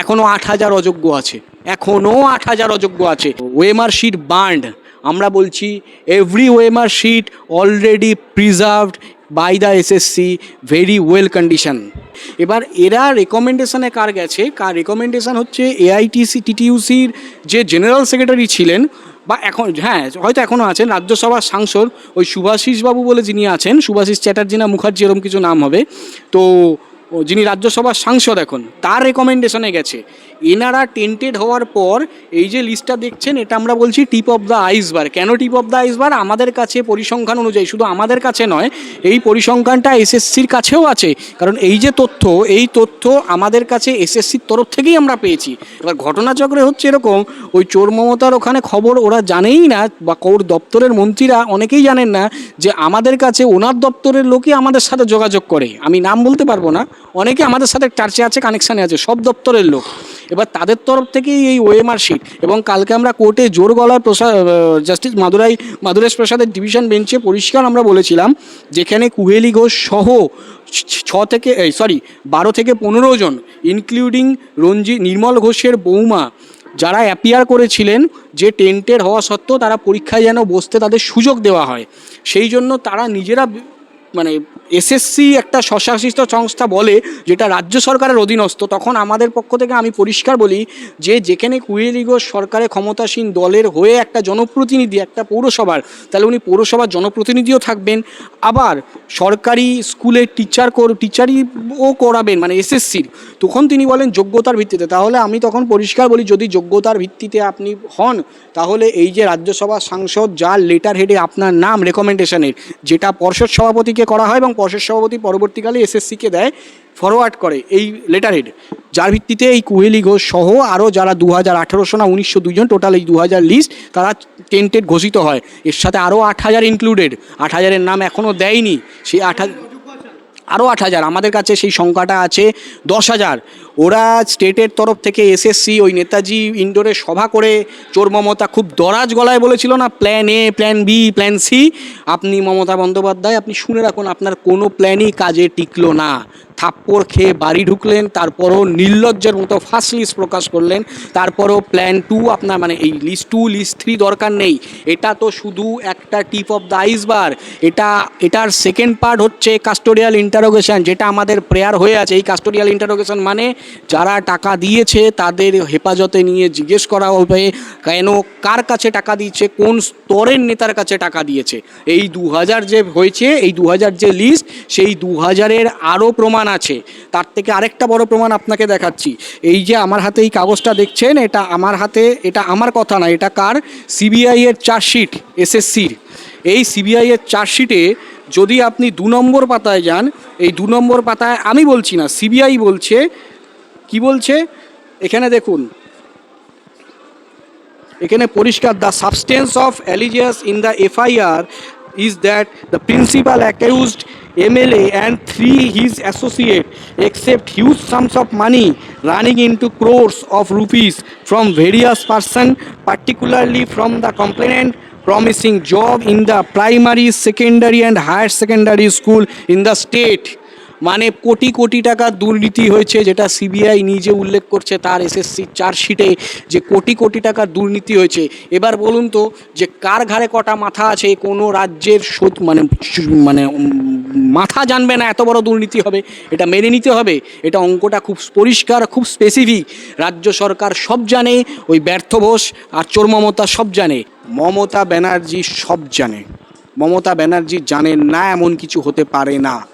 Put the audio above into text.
এখনও আট হাজার অযোগ্য আছে। এখনও আট হাজার অযোগ্য আছে। ওয়েমার শিট বার্ন্ড আমরা বলছি every OMR sheet already preserved by the SSC very well condition এবার এরা রেকমেন্ডেশনে কার গেছে? কার রেকমেন্ডেশন হচ্ছে এআইটিসি টিটিউসির যে জেনারেল সেক্রেটারি ছিলেন, বা এখন হ্যাঁ হয়তো এখনও আছেন, রাজ্যসভার সাংসদ ওই সুভাষিস বাবু বলে যিনি আছেন, সুভাষিস চ্যাটার্জি না মুখার্জি এরকম কিছু নাম হবে। তো যিনি রাজ্যসভার সাংসদ এখন, তার রেকমেন্ডেশনে গেছে। এনারা টেন্টেড হওয়ার পর এই যে লিস্টটা দেখছেন, এটা আমরা বলছি টিপ অফ দ্য আইসবার কেন টিপ অফ দ্য আইসবার আমাদের কাছে পরিসংখ্যান অনুযায়ী, শুধু আমাদের কাছে নয়, এই পরিসংখ্যানটা এসএসসির কাছেও আছে। কারণ এই যে তথ্য, এই তথ্য আমাদের কাছে এসএসসির তরফ থেকেই আমরা পেয়েছি। এবার ঘটনাচক্রে হচ্ছে এরকম, ওই চোর মমতার ওখানে খবর ওরা জানেই না, বা কোর দপ্তরের মন্ত্রীরা অনেকেই জানেন না, যে আমাদের কাছে ওনার দপ্তরের লোকই আমাদের সাথে যোগাযোগ করে। আমি নাম বলতে পারব না অনেকে আমাদের সাথে চার্চে আছে কানেকশানে আছে, সব দপ্তরের লোক। এবার তাদের তরফ থেকেই এই ওএমআর শিট এবং কালকে আমরা কোর্টে জোর গলায় প্রসাদ জাস্টিস মাদুরাই মাদুরেশ প্রসাদের ডিভিশন বেঞ্চে পরিষ্কার আমরা বলেছিলাম, যেখানে কুহেলি ঘোষ সহ ছ- থেকে, এই সরি বারো থেকে পনেরো জন ইনক্লুডিং রঞ্জি, নির্মল ঘোষের বৌমা, যারা অ্যাপিয়ার করেছিলেন যে টেন্টের হওয়া সত্ত্বেও তারা পরীক্ষায় যেন বসতে তাদের সুযোগ দেওয়া হয়। সেই জন্য তারা নিজেরা মানে এসএসসি একটা স্বশাসিত সংস্থা বলে যেটা রাজ্য সরকারের অধীনস্থ, তখন আমাদের পক্ষ থেকে আমি পরিষ্কার বলি যে যেখানে কুয়েলিগো সরকারের ক্ষমতাসীন দলের হয়ে একটা জনপ্রতিনিধি, একটা পৌরসভার, তাহলে উনি পৌরসভার জনপ্রতিনিধিও থাকবেন। আবার সরকারি স্কুলে টিচার কর টিচারই ও করাবেন মানে এসএসসির। তখন তিনি বলেন যোগ্যতার ভিত্তিতে। তাহলে আমি তখন পরিষ্কার বলি, যদি যোগ্যতার ভিত্তিতে আপনি হন, তাহলে এই যে রাজ্যসভা সাংসদ, যার লেটার হেডে আপনার নাম রেকমেন্ডেশনের যেটা পর্ষদ সভাপতিকে করা হয় এবং পর্ষদ সভাপতি পরবর্তীকালে এসএসসিকে দেয় ফরওয়ার্ড করে এই লেটার হেড যার ভিত্তিতে এই কুহেলি ঘোষ সহ আরও যারা দু হাজার আঠেরোশো না উনিশশো দুজন টোটাল এই দু হাজার লিস্ট তারা টেন্টেড ঘোষিত হয়। এর সাথে আরও আট হাজার ইনক্লুডেড আট হাজারের নাম এখনও দেয়নি। সেই আট হাজার আরও আট হাজার। আমাদের কাছে সেই সংখ্যাটা আছে দশ হাজার। ওরা স্টেটের তরফ থেকে এসএসসি, ওই নেতাজি ইন্ডোরে সভা করে চোর মমতা খুব দরাজ গলায় বলেছিল না plan A plan B plan C আপনি মমতা বন্দ্যোপাধ্যায়, আপনি শুনে রাখুন, আপনার কোনো প্ল্যানই কাজে টিকলো না। থাপ্পড় খেয়ে বাড়ি ঢুকলেন, তারপরও নির্লজ্জের মতো ফার্স্ট লিস্ট প্রকাশ করলেন, তারপরও প্ল্যান টু আপনার মানে এই লিস্ট টু লিস্ট থ্রি দরকার নেই। এটা তো শুধু একটা টিপ অফ দ্য আইসবার এটা, এটার সেকেন্ড পার্ট হচ্ছে কাস্টোডিয়াল ইন্টারোগেশন যেটা আমাদের প্রেয়ার হয়ে আছে। এই কাস্টোডিয়াল ইন্টারোগেশন মানে যারা টাকা দিয়েছে, তাদের হেফাজতে নিয়ে জিজ্ঞেস করা হবে, কেন, কার কাছে টাকা দিয়েছে, কোন স্তরের নেতার কাছে টাকা দিয়েছে। এই দু হাজার যে হয়েছে, এই দু হাজার যে লিস্ট সেই দু হাজারের আরও প্রমাণ আছে। তার থেকে আরেকটা বড় প্রমাণ আপনাকে দেখাচ্ছি। এই যে আমার হাতে এই কাগজটা দেখছেন, এটা আমার হাতে, এটা আমার কথা না, এটা কার? সিবিআই এর চার্জশিট এসএসসির এই সিবিআই এর চার্জশিটে যদি আপনি দু নম্বর পাতায় যান, এই দু নম্বর পাতায় আমি বলছি না সিবিআই বলছে, কি বলছে? এখানে দেখুন। এখানে পরিষ্কার the substance of অ্যালিজিয়াস in the FIR is that the principal accused MLA and three his associate accept huge sums of money running into crores of rupees from various person particularly from the complainant promising job in the primary secondary and higher secondary school in the state মানে কোটি কোটি টাকা দুর্নীতি হয়েছে যেটা CBI নিজে উল্লেখ করছে তার SSC চার্জশিটে যে কোটি কোটি টাকা দুর্নীতি হয়েছে এবার বলুন তো যে কার ঘাড়ে কটা মাথা আছে কোনো রাজ্যের সত- মানে মানে মাথা জানবে না এত বড় দুর্নীতি হবে, এটা মেনে নিতে হবে। এটা অঙ্কটা খুব পরিষ্কার, খুব স্পেসিফিক রাজ্য সরকার সব জানে, ওই ব্যর্থ বোস আর চোর মমতা সব জানে। মমতা ব্যানার্জি সব জানে। মমতা ব্যানার্জি জানে না এমন কিছু হতে পারে না।